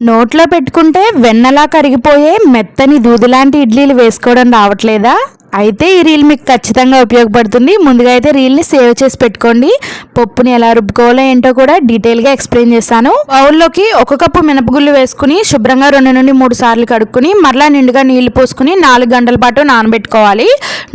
నోట్లో పెట్టుకుంటే వెన్నలా కరిగిపోయే మెత్తని దూదిలాంటి ఇడ్లీలు వేసుకోవడం రావట్లేదా? అయితే ఈ రీల్ మీకు ఖచ్చితంగా ఉపయోగపడుతుంది. ముందుగా అయితే రీల్ని సేవ్ చేసి పెట్టుకోండి. పప్పుని ఎలా రుబ్బుకోవాలో ఏంటో కూడా డీటెయిల్గా ఎక్స్ప్లెయిన్ చేస్తాను. బౌల్లోకి ఒక కప్పు మినపగుళ్ళు వేసుకుని శుభ్రంగా రెండు నుండి మూడు సార్లు కడుక్కుని మరలా నిండుగా నీళ్ళు పోసుకుని నాలుగు గంటల పాటు నానబెట్టుకోవాలి.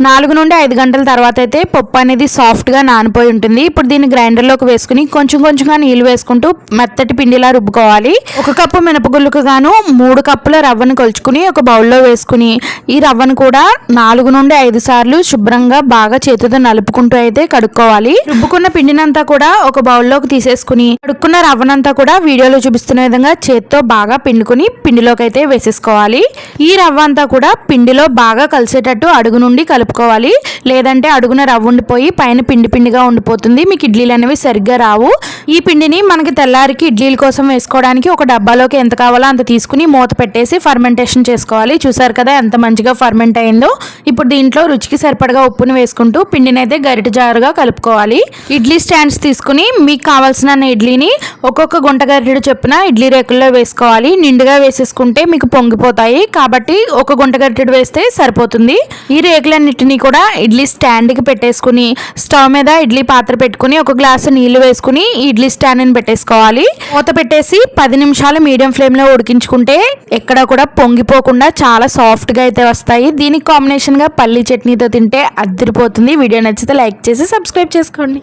నాలుగు నుండి ఐదు గంటల తర్వాత అయితే పప్పు అనేది సాఫ్ట్గా నానిపోయి ఉంటుంది. ఇప్పుడు దీన్ని గ్రైండర్లోకి వేసుకుని కొంచెం కొంచెంగా నీళ్ళు వేసుకుంటూ మెత్తటి పిండిలా రుబ్బుకోవాలి. ఒక కప్పు మినపగుళ్ళకు గాను మూడు కప్పుల రవ్వను కొలుచుకుని ఒక బౌల్లో వేసుకుని ఈ రవ్వను కూడా నాలుగు నుండి ఐదు సార్లు శుభ్రంగా బాగా చేతితో నలుపుకుంటూ అయితే కడుక్కోవాలి. రుబ్బుకున్న పిండినంతా కూడా ఒక బౌల్లోకి తీసేసుకుని కడుక్కున్న రవ్వనంతా కూడా వీడియోలో చూపిస్తున్న విధంగా చేత్తో బాగా పిండుకుని పిండిలోకి అయితే వేసేసుకోవాలి. ఈ రవ్వ అంతా కూడా పిండిలో బాగా కలిసేటట్టు అడుగు నుండి కలుపుకోవాలి. లేదంటే అడుగున రవ్వ ఉండిపోయి పైన పిండి పిండిగా ఉండిపోతుంది. మీకు ఇడ్లీలు అనేవి సరిగ్గా రావు. ఈ పిండిని మనకి తెల్లారికి ఇడ్లీల కోసం వేసుకోవడానికి ఒక డబ్బాలోకి ఎంత కావాలో అంత తీసుకుని మూత పెట్టేసి ఫర్మెంటేషన్ చేసుకోవాలి. చూసారు కదా ఎంత మంచిగా ఫర్మెంట్ అయిందో? ఇప్పుడు దీంట్లో రుచికి సరిపడగా ఉప్పుని వేసుకుంటూ పిండిని అయితే గరిట జారుగా కలుపుకోవాలి. ఇడ్లీ స్టాండ్స్ తీసుకుని మీకు కావాల్సిన ఇడ్లీని ఒక్కొక్క గుంట గరిటెడు చొప్పున ఇడ్లీ రేకుల్లో వేసుకోవాలి. నిండుగా వేసేసుకుంటే మీకు పొంగిపోతాయి. కాబట్టి ఒక గుంట గరిటెడు వేస్తే సరిపోతుంది. ఈ రేకులన్నిటినీ కూడా ఇడ్లీ స్టాండ్కి పెట్టేసుకుని స్టవ్ మీద ఇడ్లీ పాత్ర పెట్టుకుని ఒక గ్లాసు నీళ్ళు వేసుకుని ఇడ్లీ స్టాండ్ని పెట్టేసుకోవాలి. మూత పెట్టేసి పది నిమిషాలు మీడియం ఫ్లేమ్లో ఉడికించుకుంటే ఎక్కడ కూడా పొంగిపోకుండా చాలా సాఫ్ట్గా అయితే వస్తాయి. దీనికి కాంబినేషన్గా పల్లీ చట్నీతో తింటే అద్దరిపోతుంది వీడియో నచ్చితే లైక్ చేసి సబ్స్క్రైబ్ చేసుకోండి.